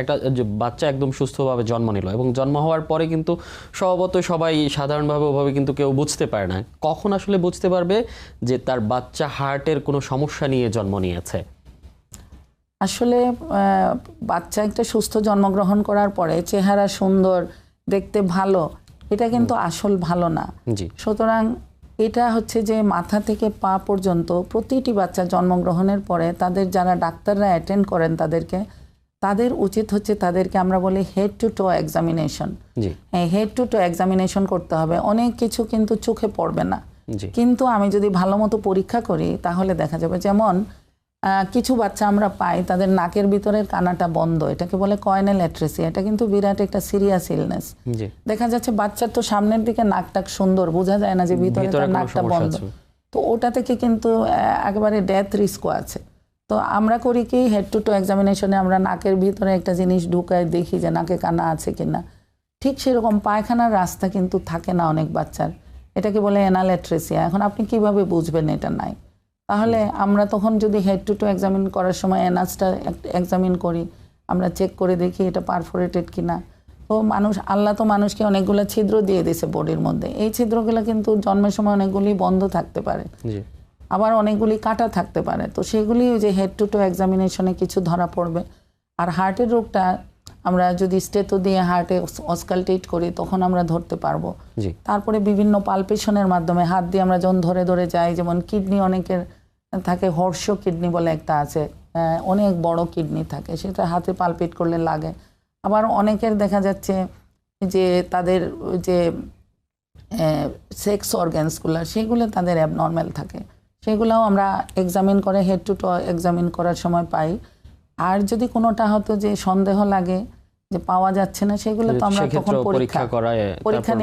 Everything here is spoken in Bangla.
একটা যে বাচ্চা একদম সুস্থভাবে জন্ম নিল এবং জন্ম হওয়ার পরে কিন্তু স্বভাবত সবাই সাধারণভাবে ওভাবে কিন্তু কেউ বুঝতে পারে না। কখন আসলে বুঝতে পারবে যে তার বাচ্চা হার্টের কোনো সমস্যা নিয়ে জন্ম নিয়েছে? আসলে বাচ্চা একটা সুস্থ জন্মগ্রহণ করার পরে চেহারা সুন্দর দেখতে ভালো এটা কিন্তু আসল ভালো না। জি। সুতরাং এটা হচ্ছে যে মাথা থেকে পা পর্যন্ত প্রতিটি বাচ্চা জন্মগ্রহণের পরে তাদের যারা ডাক্তাররা অ্যাটেন্ড করেন তাদেরকে তাদের উচিত হচ্ছে তাদেরকে আমরা বলি head to toe examination head to toe examination করতে হবে অনেক কিছু কিন্তু চোখে পড়বে না। কিন্তু আমি যদি ভালো মতো পরীক্ষা করি তাহলে দেখা যাবে যেমন কিছু বাচ্চা আমরা পাই তাদের নাকের ভিতরের কানাটা বন্ধ এটাকে বলে কয়নেল অ্যাট্রেসি এটা কিন্তু বিরাট একটা সিরিয়াস ইলনেস দেখা যাচ্ছে বাচ্চার তো সামনের দিকে নাকটাক সুন্দর বোঝা যায় না যে ভিতরে ভিতরে তার নাকটা বন্ধ। তো ওটা থেকে কিন্তু একেবারে ডেথ রিস্কও আছে। তো আমরা করি কি হেড টু টু এক্সামিনেশনে আমরা নাকের ভিতরে একটা জিনিস ঢুকায় দেখি যে নাকে কানা আছে কিনা। ঠিক সেরকম পায়খানার রাস্তা কিন্তু থাকে না অনেক বাচ্চার। এটাকে বলে অ্যানালেট্রেসিয়া। এখন আপনি কীভাবে বুঝবেন এটা নাই? তাহলে আমরা তখন যদি হেড টু টু এক্সামিন করার সময় এনাসটা এক্সামিন করি, আমরা চেক করে দেখি এটা পারফোরেটেড কিনা। তো মানুষ, আল্লাহ তো মানুষকে অনেকগুলো ছিদ্র দিয়ে দিয়েছে বডির মধ্যে। এই ছিদ্রগুলো কিন্তু জন্মের সময় অনেকগুলি বন্ধ থাকতে পারে। আবার অনেকগুলি কাটা থাকতে পারে। তো সেগুলি ওই যে হেড টু টু এক্সামিনেশনে কিছু ধরা পড়বে। আর হার্টের রোগটা আমরা যদি স্টেতো দিয়ে হার্টে অসকালটেট করি তখন আমরা ধরতে পারব। তারপরে বিভিন্ন পালপেশনের মাধ্যমে হাত দিয়ে আমরা যখন ধরে ধরে যাই যেমন কিডনি অনেকের থাকে হর্ষ কিডনি বলে একটা আছে অনেক বড় কিডনি থাকে সেটা হাতে পালপেট করলে লাগে। আবার অনেকের দেখা যাচ্ছে যে তাদের ওই যে সেক্স অর্গ্যানসগুলো সেগুলো তাদের অ্যাবনর্মাল থাকে। সেগুলোও আমরা এক্সামিন করে হেড টু টো এক্সামিন করার সময় পাই। আর যদি কোনোটা হতো যে সন্দেহ লাগে যে পাওয়া যাচ্ছে না সেগুলো তো আমরা তখন পরীক্ষা পরীক্ষা